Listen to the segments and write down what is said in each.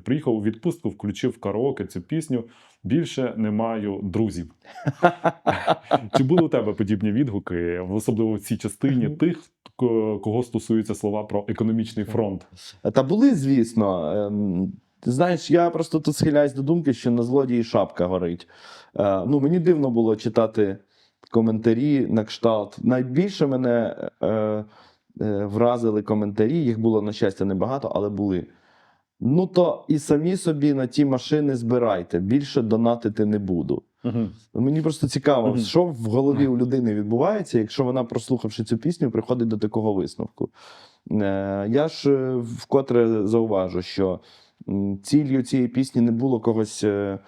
Приїхав у відпустку, включив караоке цю пісню. Більше не маю друзів. Чи були у тебе подібні відгуки, особливо в цій частині тих, кого стосуються слова про економічний фронт? Та були, звісно. Ем, Ти знаєш, я просто тут схиляюсь до думки, що на злодії шапка горить. Е, Ну, мені дивно було читати коментарі на кшталт. Найбільше мене е, е, вразили коментарі, їх було, на щастя, небагато, але були. Ну, то і самі собі на ті машини збирайте, більше донатити не буду. Угу. Мені просто цікаво, Мгм. що в голові у людини відбувається, якщо вона, прослухавши цю пісню, приходить до такого висновку. Е, Я ж е, вкотре зауважу, що ціллю цієї пісні не було когось е,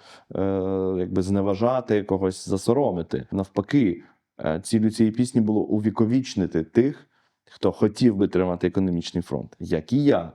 якби зневажати, когось засоромити. Навпаки, ціллю цієї пісні було увіковічнити тих, хто хотів би тримати економічний фронт, як і я.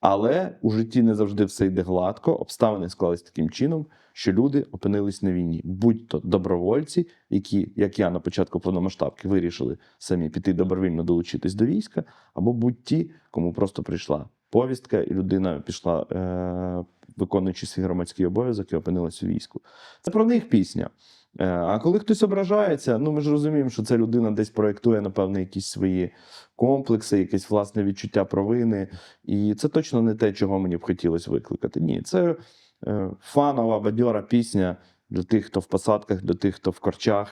Але у житті не завжди все йде гладко. Обставини склались таким чином, що люди опинились на війні, будь-то добровольці, які, як я на початку повномасштабки, вирішили самі піти добровільно долучитись до війська, або будь ті, кому просто прийшла повістка, і людина пішла, е- виконуючи свій громадський обов'язок і опинилась у війську. Це про них пісня. Е, А коли хтось ображається, ну ми ж розуміємо, що ця людина десь проєктує, напевно, якісь свої комплекси, якесь власне відчуття провини. І це точно не те, чого мені б хотілося викликати. Ні, це е, фанова, бадьора пісня для тих, хто в посадках, для тих, хто в корчах,